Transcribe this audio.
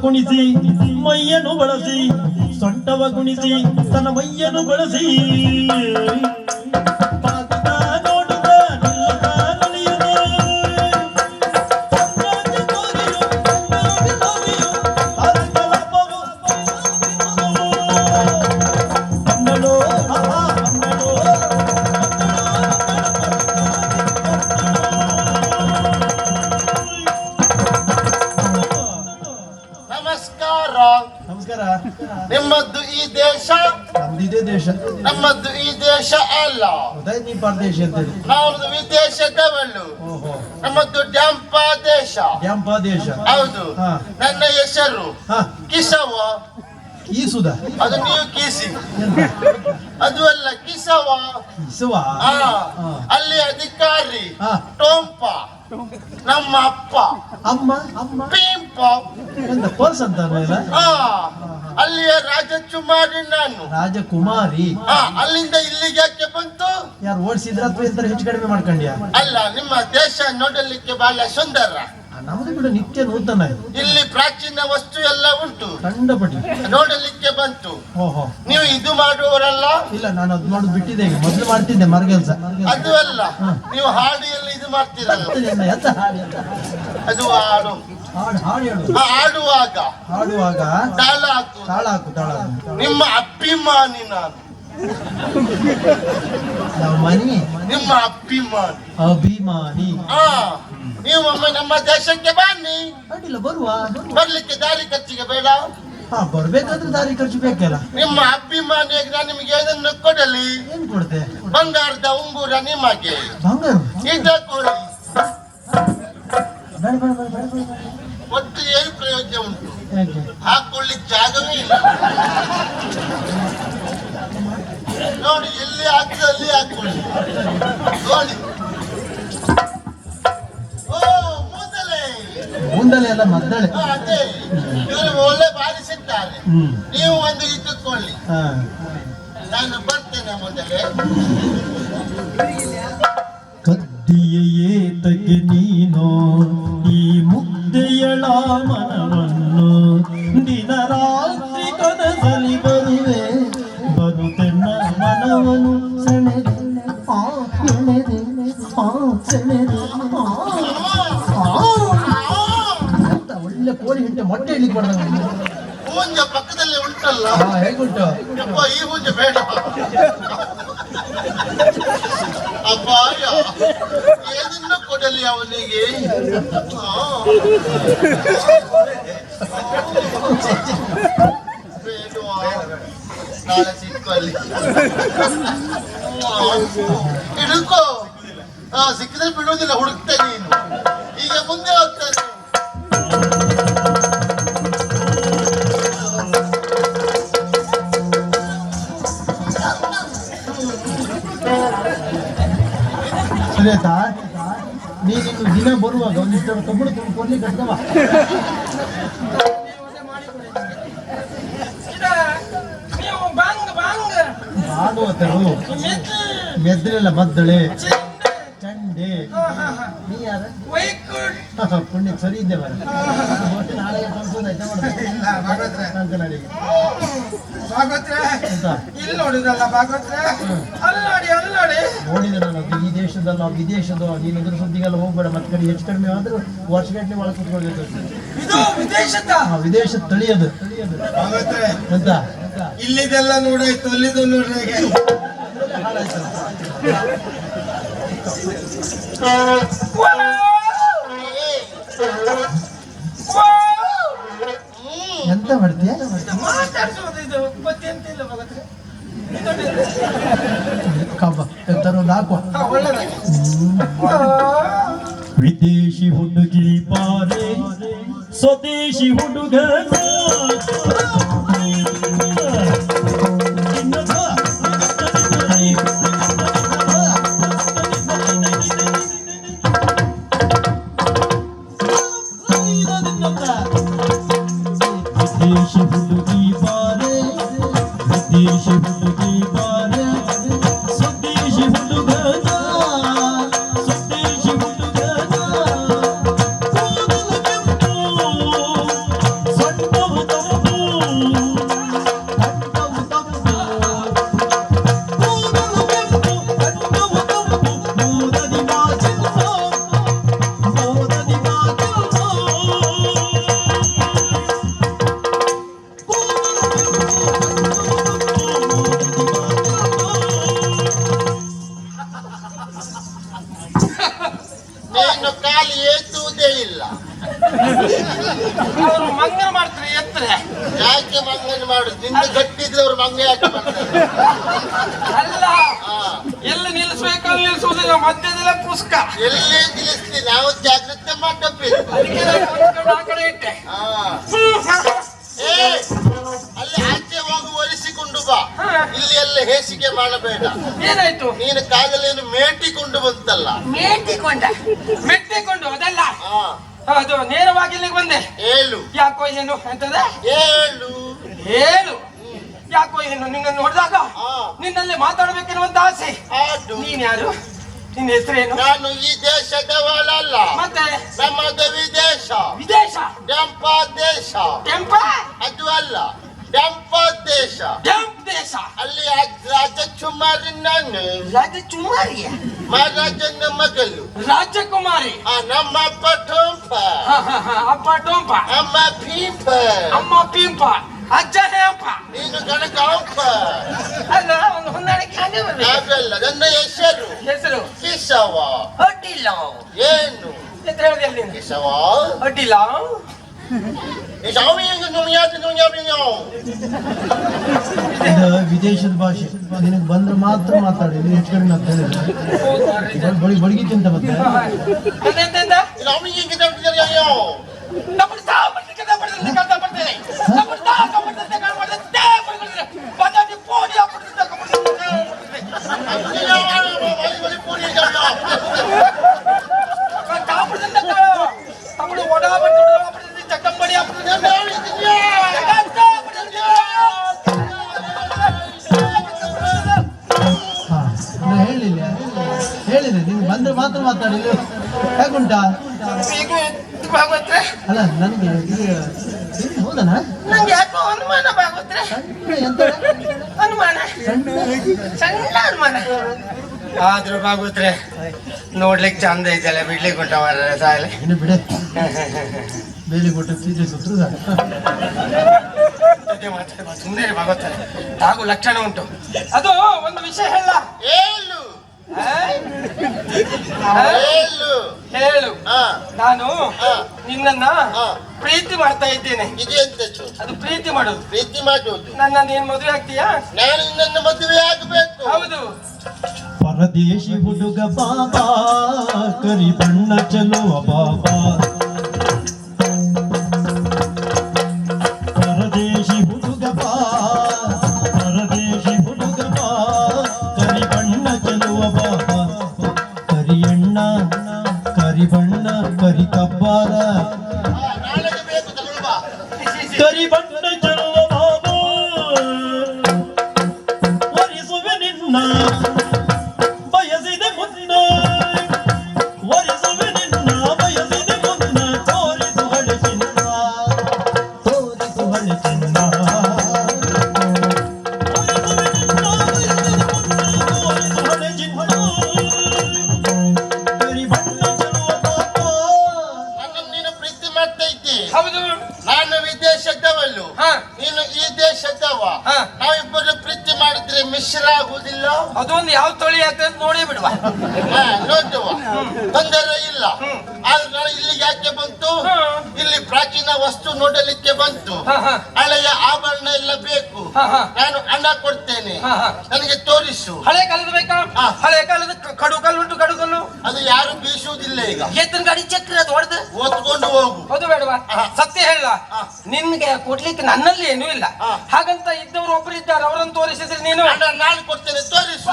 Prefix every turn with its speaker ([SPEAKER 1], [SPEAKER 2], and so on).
[SPEAKER 1] ಕುಣಿಸಿ ಮೈಯನ್ನು ಬಳಸಿ ಸೊಂಟವ ಕುಣಿಸಿ ತನ್ನ ಮೈಯನ್ನು ಬಳಸಿ.
[SPEAKER 2] ನಿಮ್ಮದ್ದು ಈ ದೇಶ
[SPEAKER 1] ನಮ್ದಿದೆ ದೇಶ.
[SPEAKER 2] ನಮ್ಮದ್ದು ಈ ದೇಶ ಅಲ್ಲ.
[SPEAKER 1] ಗೊತ್ತಾಯ್ತು ನೀ ಪರದೇಶ
[SPEAKER 2] ನಾವು ವಿದೇಶದವಳು.
[SPEAKER 1] ಓಹೋ.
[SPEAKER 2] ನಮ್ಮದು ಡ್ಯಾಂಪ ದೇಶ.
[SPEAKER 1] ಡ್ಯಾಂಪ ದೇಶ.
[SPEAKER 2] ಹೌದು
[SPEAKER 1] ಹಾ.
[SPEAKER 2] ನನ್ನ ಹೆಸರು
[SPEAKER 1] ಹಾ.
[SPEAKER 2] ಕಿಸವ.
[SPEAKER 1] ಈ ಸುಧಾ
[SPEAKER 2] ಅದು ನೀವು ಕೀಸಿ. ಅದು ಅಲ್ಲ ಕಿಸವ.
[SPEAKER 1] ಇಸುವ ಹಾ.
[SPEAKER 2] ಅಲ್ಲಿ ಅಧಿಕಾರಿ
[SPEAKER 1] ಹಾ.
[SPEAKER 2] ಟೋಂಪ. ನಮ್ಮ ಅಪ್ಪ
[SPEAKER 1] ಅಮ್ಮ ಅಮ್ಮ.
[SPEAKER 2] ಪೀಂಪ.
[SPEAKER 1] ಎಂತ ಪರ್ಸ್ ಅಂತ ಇಲ್ಲ
[SPEAKER 2] ಆ, ಅಲ್ಲಿಯ ರಾಜಕುಮಾರಿ ನಾನು.
[SPEAKER 1] ರಾಜಕುಮಾರಿ?
[SPEAKER 2] ಆ, ಅಲ್ಲಿಂದ ಇಲ್ಲಿಗೆ ಯಾಕೆ ಬಂತು?
[SPEAKER 1] ಯಾರು ಓಡಿಸಿದ್ರ ಅಥವಾ ಹೆಚ್ಚು ಕಡಿಮೆ ಮಾಡ್ಕೊಂಡ್ಯಾ?
[SPEAKER 2] ಅಲ್ಲ ನಿಮ್ಮ ದೇಶ ನೋಡಲಿಕ್ಕೆ ಬಹಳ ಸುಂದರ.
[SPEAKER 1] ನಮ್ದು ಕೂಡ ನಿತ್ಯ ನೂತನ ಇದು.
[SPEAKER 2] ಇಲ್ಲಿ ಪ್ರಾಚೀನ ವಸ್ತು ಎಲ್ಲ ಉಂಟು.
[SPEAKER 1] ಕಂಡಪಟ್ಟಿ
[SPEAKER 2] ನೋಡಲಿಕ್ಕೆ ಬಂತು.
[SPEAKER 1] ಓಹೋ.
[SPEAKER 2] ನೀವು ಇದು ಮಾಡುವವರಲ್ಲ?
[SPEAKER 1] ಇಲ್ಲ ನಾನು ಅದು ಮಾಡೋದು ಬಿಟ್ಟಿದ್ದೆ ಈಗ. ಮೊದಲು ಮಾಡ್ತಿದ್ದೆ ಮರಗೆಲ್ಸ.
[SPEAKER 2] ಅದು ಅಲ್ಲ. ನೀವು ಹಾಡಿಯಲ್ಲಿ ಇದು ಮಾಡ್ತೀರಲ್ಲ
[SPEAKER 1] ಎಂತ ಹಾಡಿ
[SPEAKER 2] ಅದು ಹಾಡು.
[SPEAKER 1] ಹಾಡು ಹಾಡು ಹೇಳು.
[SPEAKER 2] ಆ ಹಾಡುವಾಗ.
[SPEAKER 1] ಹಾಡುವಾಗ
[SPEAKER 2] ತಾಳ ಹಾಕು
[SPEAKER 1] ತಾಳ ಹಾಕು ತಾಳ ಹಾಕು.
[SPEAKER 2] ನಿಮ್ಮ ಅಭಿಮಾನಿ ನಾನು.
[SPEAKER 1] ನಾವು ಮನಿ?
[SPEAKER 2] ನಿಮ್ಮ ಅಭಿಮಾನಿ.
[SPEAKER 1] ಅಭಿಮಾನಿ.
[SPEAKER 2] ಆ. ನೀವು ಒಮ್ಮೆ ನಮ್ಮ ದೇಶಕ್ಕೆ ಬನ್ನಿ.
[SPEAKER 1] ಅಡ್ಡಿಲ್ಲ ಬರುವ
[SPEAKER 2] ಬರ್ಲಿಕ್ಕೆ ದಾರಿ ಖರ್ಚಿಗೆ ಬೇಡ.
[SPEAKER 1] ಹಾ ಬರ್ಬೇಕಾದ್ರೆ ದಾರಿ ಖರ್ಚು ಬೇಕಲ್ಲ.
[SPEAKER 2] ನಿಮ್ಮ ಅಭಿಮಾನಿಯಾಗಿ ನಾನು ನಿಮಗೆ ಏನನ್ನು ಕೊಡಲಿ.
[SPEAKER 1] ಏನ್ ಕೊಡ್ತೆ
[SPEAKER 2] ಬಂಗಾರದ ಉಂಗುರ ನಿಮಗೆ.
[SPEAKER 1] ಬಂಗಾರ?
[SPEAKER 2] ಇದ ಕೊಡಿ.
[SPEAKER 1] ಬೇಡ ಬೇಡ ಬೇಡ ಬೇಡ ಬೇಡ. ಬೇಡ.
[SPEAKER 2] ಒಟ್ಟು ಏನು ಪ್ರಯೋಜನ ಉಂಟು?
[SPEAKER 1] ಯಾಕೆ
[SPEAKER 2] ಜಾಗವೇ ಇಲ್ಲ. ನೋಡಿ ಎಲ್ಲಿ ಹಾಕಿದ್ರೆ ಅಲ್ಲಿ ಹಾಕೊಳ್ಳಿ. ನೋಡಿ. ಮುಂದಲೆ
[SPEAKER 1] ಎಲ್ಲ ಮದ್ದಳೆ.
[SPEAKER 2] ಇವರು ಒಳ್ಳೆ ಬಾರಿಸಿದ್ದಾರೆ. ನೀವು ಒಂದು ಇಟ್ಟುಕೊಳ್ಳಿ. ನಾನು ಬರ್ತೇನೆ ಮೊದಲೇ.
[SPEAKER 1] ಕದ್ದಿಯೇ ತಗೆ ನೀನು ಈ ಮುದ್ದೆಯಳ ಮನವನ್ನು ದಿನ ರಾತ್ರಿ ಕನಸಲಿ ಬರುವೆ. ಬರುತ್ತೆನ್ನ ಮನವನು ಸೆಳೆದೆ ಆ ಎಳೆದೆ ಆ ಸೆಳೆದೆ ಕೋಳಿ ಹಿಂಟೆ ಮೊಟ್ಟೆ ಇಡ್ಲಿಕ್ಕೆ ಬರ್ತದೆ.
[SPEAKER 2] ಹೂಂಜ ಪಕ್ಕದಲ್ಲಿ ಉಂಟಲ್ಲ.
[SPEAKER 1] ಹಾ ಹೇಗುಂಟು?
[SPEAKER 2] ಯಪ್ಪ ಈ ಹೂಂಜ ಬೇಡ. ಅಪಾಯ ಏನನ್ನ ಕೊಡಲಿ ಅವನಿಗೆ? ನಾಳೆ ಸಿಕ್ಕಲ್ಲಿ. ಹಿಡ್ಕೋ. ಆ, ಸಿಕ್ಕಿದ್ರೆ ಬಿಡೋದಿಲ್ಲ ಹುಡುಕ್ತೇನೆ ಈಗ ಮುಂದೆ ಹೋಗ್ತಾನೆ.
[SPEAKER 1] ಸರಿ ಆಯ್ತಾ ನೀನು ದಿನ ಬರುವಾಗ ಒಂದಿಷ್ಟು ಕಬ್ಬಣ ತುಂಬ ಕೊಡ್ಲಿಕ್ಕೆ ಕಟ್ಕವ
[SPEAKER 3] ಮೆದ್ದು
[SPEAKER 1] ಮೆದ್ದಲೆಲ್ಲ ಮದ್ದಳೆ ಚಂಡೆ. ನೀ ಯಾರ? ಪುಣ್ಯ ಸರಿ ಇದ್ದೆ ಬರ ನಾಳೆ ಇಲ್ಲ.
[SPEAKER 3] ಭಾಗವತ್ರೆ.
[SPEAKER 1] ಎಂತ?
[SPEAKER 3] ನೋಡಿದ್ರಲ್ಲ ಭಾಗವತ್ರೆ ಅಲ್ಲಿ ನೋಡಿ ಅಲ್ಲಿ ನೋಡಿ
[SPEAKER 1] ನೋಡಿದೆ ನಾನು ಅದು ಈ ದೇಶದಲ್ಲ ವಿದೇಶದ ನೀನು ಇದ್ರ ಸುದ್ದಿಗೆಲ್ಲ ಹೋಗ್ಬೇಡ ಮತ್ತೆ ಕಡೆ ಹೆಚ್ಚು ಕಡಿಮೆ ಆದ್ರೂ ವರ್ಷಗಟ್ಟಲೆ ಒಳಗೆ ಕುತ್ಕೊಳ್ಬೇಕು
[SPEAKER 3] ಇದು ವಿದೇಶದ?
[SPEAKER 1] ಆ ವಿದೇಶ ತಳಿಯದು. ಎಂತ
[SPEAKER 2] ಇಲ್ಲಿದೆಲ್ಲ ನೋಡಾಯ್ತು ಅಲ್ಲಿದ್ದು ನೋಡ್ರಿ
[SPEAKER 1] ಎಂತ ಮಾಡ್ತೀಯ?
[SPEAKER 3] ಸ್ವದೇಶಿ ಹುಡುಗ
[SPEAKER 1] ವಿದೇಶಿ ಹುಡುಗಿ. ಏನು ಕಾಲು ಏತುವುದೇ ಇಲ್ಲ. ಅವ್ರು ಮಂಗನ ಮಾಡ್ತಾರೆ ಎತ್ತರ. ಯಾಕೆ ಮಂಗನ್ ಮಾಡುದು ನಿನ್ನ ಗಟ್ಟಿದ್ರೆ ಅವ್ರು
[SPEAKER 2] ಮಂಗ ಯಾಕೆ ಮಾಡ್ತಾರೆ?
[SPEAKER 3] ಅಲ್ಲ. ಎಲ್ಲಿ ನಿಲ್ಲಿಸ್ಬೇಕು ಅಲ್ಲಿ
[SPEAKER 2] ಎಲ್ಲೇ ನಿಲ್ಲಿಸ್ಲಿ? ನಾವು ಜಾಗ್ರತೆ ಮಾಡಬೇಕು ಹೇಸಿಗೆ ಮಾಡಬೇಡ.
[SPEAKER 3] ಏನಾಯ್ತು?
[SPEAKER 2] ನೀನು ಕಾಲಲ್ಲಿ ಮೇಟಿಕೊಂಡು ಬಂತಲ್ಲ.
[SPEAKER 3] ಮೇಟಿಕೊಂಡ. ಮೆಟ್ಟಿಕೊಂಡು ಅದಲ್ಲ
[SPEAKER 2] ಹಾ.
[SPEAKER 3] ಅದು ನೇರವಾಗಿ ಇಲ್ಲಿಗೆ ಬಂದೆ.
[SPEAKER 2] ಏಳು
[SPEAKER 3] ಯಾಕೋ ಏನು ಅಂತದ
[SPEAKER 2] ಏಳು
[SPEAKER 3] ಏಳು ಯಾಕೋ ಏನು ನಿನ್ನ ನೋಡಿದಾಗ?
[SPEAKER 2] ಹಾ.
[SPEAKER 3] ನಿನ್ನಲ್ಲಿ ಮಾತಾಡಬೇಕೆನ್ನುವಂತ ಆಸೆ. ನೀನ್ ಯಾರು? ನಿನ್ನ ಹೆಸರೇನು?
[SPEAKER 2] ನಾನು ಈ ದೇಶದವಳಲ್ಲ.
[SPEAKER 3] ಮತ್ತೆ?
[SPEAKER 2] ನಮ್ಮದು ವಿದೇಶ.
[SPEAKER 3] ವಿದೇಶ?
[SPEAKER 2] ಡೆಂಪ ದೇಶ.
[SPEAKER 3] ಟೆಂಪ
[SPEAKER 2] ಅದು ಅಲ್ಲ. ಡೆಂಪ ದೇಶ.
[SPEAKER 3] ಟೆಂಪ್ ದೇಶ.
[SPEAKER 2] ರಾಜ ಚುಮಾರಿ ನಾನು
[SPEAKER 3] ರಾಜಕುಮಾರಿಯ
[SPEAKER 2] ಮಹಾರಾಜನ ಮಗಳು
[SPEAKER 3] ರಾಜಕುಮಾರಿ
[SPEAKER 2] ಆ ನಮ್ಮ ಅಪ್ಪ ಟೋಂಪ.
[SPEAKER 3] ಅಪ್ಪ ಟೋಂಪ.
[SPEAKER 2] ಅಮ್ಮ ಪೀಂಪ
[SPEAKER 3] ಅಮ್ಮ ಪೀಂಪ ಅಜ್ಜ ಹೇಂಪ.
[SPEAKER 2] ನೀನು ಗಣಕ ಅಂಪ
[SPEAKER 3] ಅಲ್ಲ ಒಂದು ಹೊಂದಾಣಿಕೆ ಹಾಗೆ ಬರ್ಬೇಕು
[SPEAKER 2] ನಾವೆಲ್ಲ ನನ್ನ ಹೆಸರು.
[SPEAKER 3] ಹೆಸರು?
[SPEAKER 2] ಕಿಸವ
[SPEAKER 3] ಅಡ್ಡಿಲ್ಲ
[SPEAKER 2] ಏನು?
[SPEAKER 3] ಅಂತ ಹೇಳಿದೆ
[SPEAKER 2] ಕಿಸವ
[SPEAKER 3] ಅಡ್ಡಿಲ್ಲ
[SPEAKER 1] ಇದು ವಿದೇಶದ ಭಾಷೆ ನಿನಗೆ ಬಂದ್ರೆ ಮಾತ್ರ ಮಾತಾಡಿ ನೀನು ಹೆಚ್ಚು ಕಡಿಮೆ ಹೇಳಿದ್ರೆ ಬಳಿ ಬಡಗಿತ್ತು ಅಂತ ಮತ್ತೆ
[SPEAKER 3] ಭಾಗವತ್ರೆ
[SPEAKER 1] ಅಲ್ಲ ನನಗೆ ಹೌದನಾ?
[SPEAKER 3] ನಂಗೆ ಯಾಕೋ ಅನುಮಾನ ಭಾಗವತ್ರೆ ಅನುಮಾನ.
[SPEAKER 1] ಸಣ್ಣ?
[SPEAKER 3] ಸಣ್ಣ ಅನುಮಾನ. ಆದ್ರೂ ಭಾಗವತ್ರೆ ನೋಡ್ಲಿಕ್ಕೆ ಚಂದ ಐತಲ್ಲ ಬಿಡ್ಲಿಕ್ಕೆ ಉಂಟ ಮಾರ ಸಾಲೆ
[SPEAKER 1] ಇನ್ನು ಬಿಡೆ. ಬೇಲಿ ಕೊಟ್ಟು ಸೀಜೆ ಸುತ್ತರು
[SPEAKER 3] ಸುಮ್ಮನೆ ಭಾಗವತ್ರೆ ಹಾಗೂ ಲಕ್ಷಣ ಉಂಟು. ಅದು ಒಂದು ವಿಷಯ ಹೇಳ
[SPEAKER 2] ಏಳು
[SPEAKER 3] ಹೇಳು.
[SPEAKER 2] ಹಾ.
[SPEAKER 3] ನಾನು
[SPEAKER 2] ನಿನ್ನ
[SPEAKER 3] ನಿನ್ನನ್ನ
[SPEAKER 2] ಹಾ.
[SPEAKER 3] ಪ್ರೀತಿ ಮಾಡ್ತಾ ಇದ್ದೇನೆ. ಅದು ಪ್ರೀತಿ ಮಾಡೋದು.
[SPEAKER 2] ಪ್ರೀತಿ ಮಾಡುವುದು.
[SPEAKER 3] ನನ್ನ ನೀನ್ ಮದುವೆ ಆಗ್ತೀಯಾ?
[SPEAKER 2] ನಾನು ನನ್ನ ಮದುವೆ ಆಗಬೇಕು.
[SPEAKER 3] ಹೌದು.
[SPEAKER 1] ಪರದೇಶಿ ಹುಡುಗ ಬಾಬಾ ಕರಿ ಬಣ್ಣ ಚಲುವ ಬಾಬಾ. ಕರಿ
[SPEAKER 3] ಅದೊಂದು ಯಾವ ತಳಿ ಅಂತ ನೋಡಿ ಬಿಡುವ.
[SPEAKER 2] ನೋಡುವ ತೊಂದರೆ ಇಲ್ಲ. ಆದ್ರೆ ಇಲ್ಲಿ ಇಲ್ಲಿಗೆ ಯಾಕೆ ಬಂತು?
[SPEAKER 3] ಹಾ.
[SPEAKER 2] ಇಲ್ಲಿ ಪ್ರಾಚೀನ ವಸ್ತು ನೋಡಲಿಕ್ಕೆ ಬಂತು. ಹಳೆಯ ಆಭರಣ ಎಲ್ಲ ಬೇಕು. ನಾನು ಹಣ ಕೊಡ್ತೇನೆ. ನನಗೆ ತೋರಿಸು.
[SPEAKER 3] ಹಳೆ ಕಾಲದ ಬೇಕಾ? ಹಳೆ ಕಾಲದ ಕ- ಕಡು ಕಲ್ಲು ಉಂಟು ಕಡುಕಲ್ಲು
[SPEAKER 2] ಅದು ಯಾರು ಬೀಸುವುದಿಲ್ಲ ಈಗ.
[SPEAKER 3] ಎತ್ತಿನ ಗಾಡಿ ಚಕ್ರ ಅದು ಹೊಡೆದು?
[SPEAKER 2] ಓದ್ಕೊಂಡು ಹೋಗು.
[SPEAKER 3] ಅದು ಬೇಡವಾ? ಸತ್ಯ ಹೇಳ. ನಿನ್ಗೆ ಕೊಡ್ಲಿಕ್ಕೆ ನನ್ನಲ್ಲಿ ಏನೂ ಇಲ್ಲ. ಹಾಗಂತ ಇದ್ದವರು ಒಬ್ಬರು ಇದ್ದಾರೆ ಅವರನ್ನು ತೋರಿಸಿದ್ರೆ ನೀನು?
[SPEAKER 2] ನಾನು ಕೊಡ್ತೇನೆ ತೋರಿಸು.